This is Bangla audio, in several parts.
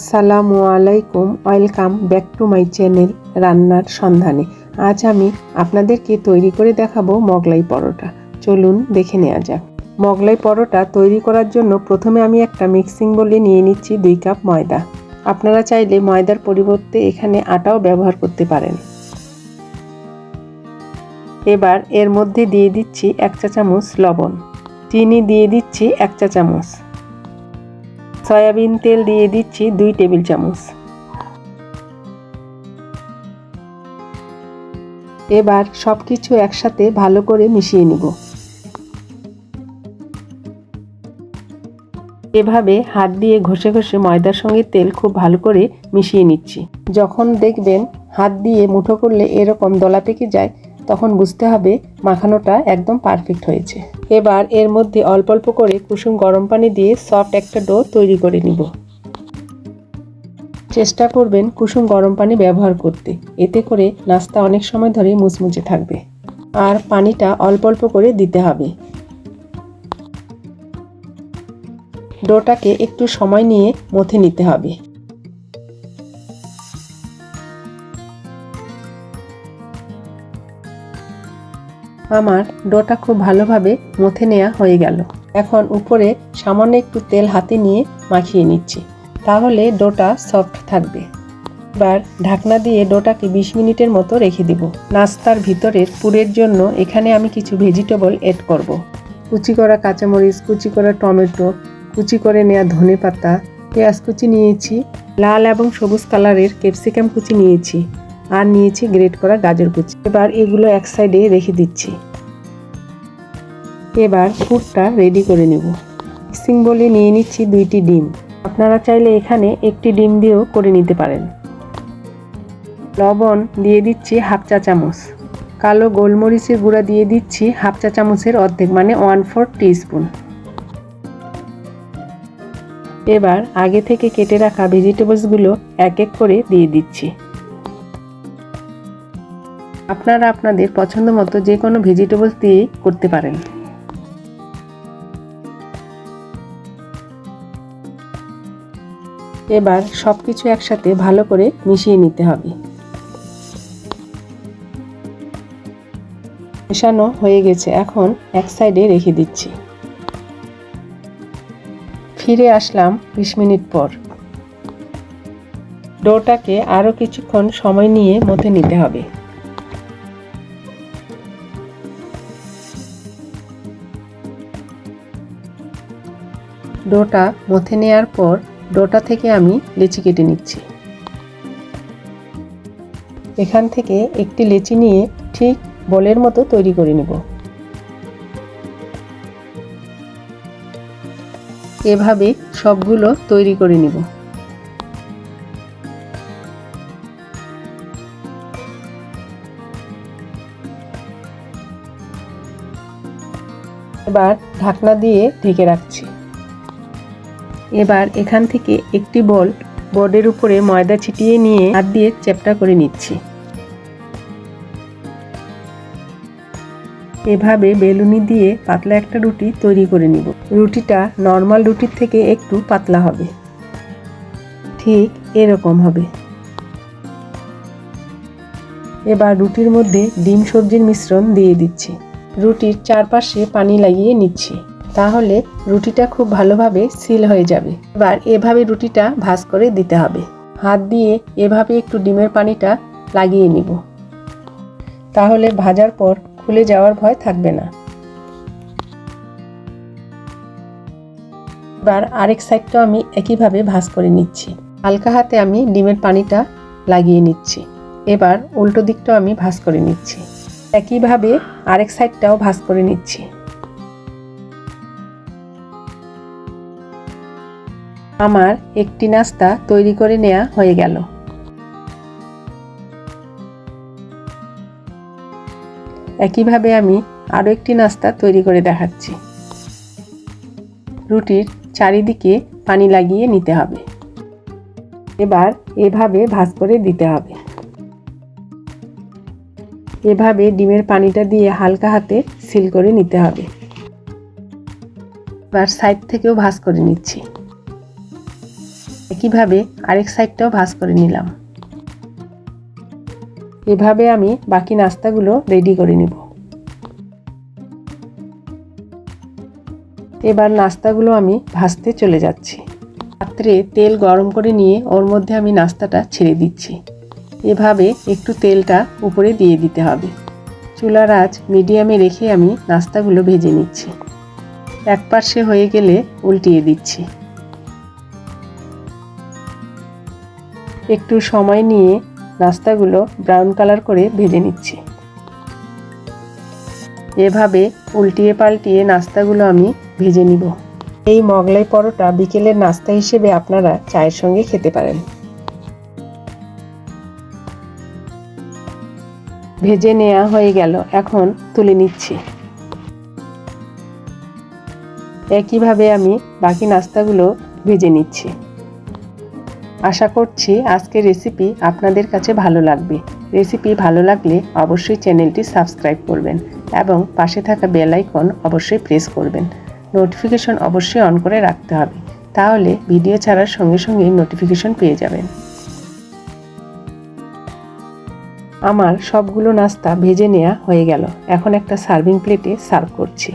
আসসালামু আলাইকুম, welcome back to my channel রান্নার সন্ধানে। আজ আমি আপনাদেরকে তৈরি করে দেখাবো মগলাই পরোটা। চলুন দেখে নেওয়া যাক। মগলাই পরোটা তৈরি করার জন্য প্রথমে আমি একটা মিক্সিং বলে নিয়ে নিচ্ছি দুই কাপ ময়দা। আপনারা চাইলে ময়দার পরিবর্তে এখানে আটাও ব্যবহার করতে পারেন। এবার এর মধ্যে দিয়ে দিচ্ছি এক চা চামচ লবণ। চিনি দিয়ে দিচ্ছি এক চা চামচ। সয়াবিন তেল দিয়ে দিচ্ছি দুই টেবিল চামচ। এবার সব কিছু একসাথে ভালো করে মিশিয়ে নিব। এভাবে হাত দিয়ে ঘষে ঘষে ময়দার সঙ্গে তেল খুব ভালো করে মিশিয়ে নিচ্ছি। যখন দেখবেন হাত দিয়ে মুঠো করলে এরকম দলা পেকে যায় তখন বুঝতে হবে মাখানোটা একদম পারফেক্ট হয়েছে। এবার এর মধ্যে অল্প অল্প করে কুসুম গরম পানি দিয়ে সফট একটা ডো তৈরি করে নিব। চেষ্টা করবেন কুসুম গরম পানি ব্যবহার করতে। এতে করে নাস্তা অনেক সময় ধরে মুচমুচে থাকবে। আর পানিটা অল্প অল্প করে দিতে হবে। ডোটাকে একটু সময় নিয়ে মথে নিতে হবে। আমার ডোটা খুব ভালোভাবে মথে নেওয়া হয়ে গেল। এখন উপরে সামান্য একটু তেল হাতে নিয়ে মাখিয়ে নিচ্ছি। তাহলে ডোটা সফট থাকবে। এবার ঢাকনা দিয়ে ডোটাকে বিশ মিনিটের মতো রেখে দিব। নাস্তার ভিতরের পুরের জন্য এখানে আমি কিছু ভেজিটেবল এড করব। কুচি করা কাঁচামরিচ, কুচি করা টমেটো, কুচি করে নেওয়া ধনে পাতা, পেঁয়াজ কুচি নিয়েছি, লাল এবং সবুজ কালারের ক্যাপসিকাম কুচি নিয়েছি। আর নিয়েছি গ্রেট করা গাজর কুচি। এবার এগুলো এক সাইডে রেখে দিচ্ছি। এবার পুরটা রেডি করে নেব। মিক্সিং বলে নিয়ে নিচ্ছি দুইটি ডিম। আপনারা চাইলে এখানে একটি ডিম দিয়েও করে নিতে পারেন। লবণ দিয়ে দিচ্ছি হাফ চা চামচ। কালো গোলমরিচের গুঁড়া দিয়ে দিচ্ছি হাফ চা চামচের অর্ধেক মানে ওয়ান ফোর স্পুন এবার আগে থেকে কেটে রাখা ভেজিটেবলসগুলো এক এক করে দিয়ে দিচ্ছি। আপনারা আপনাদের পছন্দ মতো যে কোনো ভেজিটেবলস দিয়ে করতে পারেন। এবার সব কিছু একসাথে ভালো করে মিশিয়ে নিতে হবে। মেশানো হয়ে গেছে, এখন এক সাইডে রেখে দিচ্ছি। ফিরে আসলাম বিশ মিনিট পর। ডোটাকে আরও কিছুক্ষণ সময় নিয়ে মধ্যে নিতে হবে। ডোটা মথে নেওয়ার পর ডোটা থেকে আমি লেচি কেটে নিচ্ছি। এখান থেকে একটি লেচি নিয়ে ঠিক বলের মতো তৈরি করে নেব। এভাবে সবগুলো তৈরি করে নিব। এবার ঢাকনা দিয়ে ঢেকে রাখছি। এবার এখান থেকে একটি বল বোর্ডের উপরে ময়দা ছিটিয়ে নিয়ে হাত দিয়ে চ্যাপটা করে নিচ্ছি। এভাবে বেলুনি দিয়ে পাতলা একটা রুটি তৈরি করে নিব। রুটিটা নর্মাল রুটির থেকে একটু পাতলা হবে। ঠিক এরকম হবে। এবার রুটির মধ্যে ডিম সবজির মিশ্রণ দিয়ে দিচ্ছি। রুটির চারপাশে পানি লাগিয়ে নিচ্ছি। তাহলে রুটিটা খুব ভালোভাবে সিল হয়ে যাবে। এবার এভাবে রুটিটা ভাজ করে দিতে হবে। হাত দিয়ে এভাবে একটু ডিমের পানিটা লাগিয়ে নিব। তাহলে ভাজার পর খুলে যাওয়ার ভয় থাকবে না। এবার আরেক সাইডটাও আমি একইভাবে ভাজ করে নিচ্ছি। হালকা হাতে আমি ডিমের পানিটা লাগিয়ে নিচ্ছি। এবার উল্টো দিকটাও আমি ভাজ করে নিচ্ছি। একইভাবে আরেক সাইডটাও ভাজ করে নিচ্ছি। আমার একটি নাস্তা তৈরি করে নেওয়া হয়ে গেল। একইভাবে আমি আরও একটি নাস্তা তৈরি করে দেখাচ্ছি। রুটির চারিদিকে পানি লাগিয়ে নিতে হবে। এবার এভাবে ভাজ করে দিতে হবে। এভাবে ডিমের পানিটা দিয়ে হালকা হাতে সিল করে নিতে হবে। এবার সাইড থেকেও ভাজ করে নিচ্ছি। একইভাবে আরেক সাইডটাও ভাজ করে নিলাম। এভাবে আমি বাকি নাস্তাগুলো রেডি করে নিব। এবার নাস্তাগুলো আমি ভাজতে চলে যাচ্ছি। পাত্রে তেল গরম করে নিয়ে ওর মধ্যে আমি নাস্তাটা ছেড়ে দিচ্ছি। এভাবে একটু তেলটা উপরে দিয়ে দিতে হবে। চুলার আঁচ মিডিয়ামে রেখে আমি নাস্তাগুলো ভেজে নিচ্ছি। এক পাশে হয়ে গেলে উল্টিয়ে দিচ্ছি। একটু সময় নিয়ে নাস্তাগুলো ব্রাউন কালার করে ভেজে নিচ্ছি। এভাবে উল্টিয়ে পাল্টিয়ে নাস্তাগুলো আমি ভেজে নিব। এই মগলাই পরোটা বিকেলের নাস্তা হিসেবে আপনারা চায়ের সঙ্গে খেতে পারেন। ভেজে নেওয়া হয়ে গেল, এখন তুলে নিচ্ছি। একইভাবে আমি বাকি নাস্তাগুলো ভেজে নিচ্ছি। আশা করছি আজকের রেসিপি আপনাদের কাছে ভালো লাগবে। রেসিপি ভালো লাগলে অবশ্যই চ্যানেলটি সাবস্ক্রাইব করবেন এবং পাশে থাকা বেল আইকন অবশ্যই প্রেস করবেন। নোটিফিকেশন অবশ্যই অন করে রাখতে হবে, তাহলে ভিডিও ছাড়ার সঙ্গে সঙ্গে নোটিফিকেশন পেয়ে যাবেন। আমার সবগুলো নাস্তা ভেজে নেওয়া হয়ে গেল, এখন একটা সার্ভিং প্লেটে সার্ভ করছি।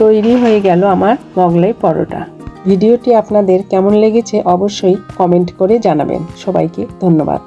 তৈরি হয়ে গেল আমার মোগলাই পরোটা। ভিডিওটি আপনাদের কেমন লেগেছে অবশ্যই কমেন্ট করে জানাবেন। সবাইকে ধন্যবাদ।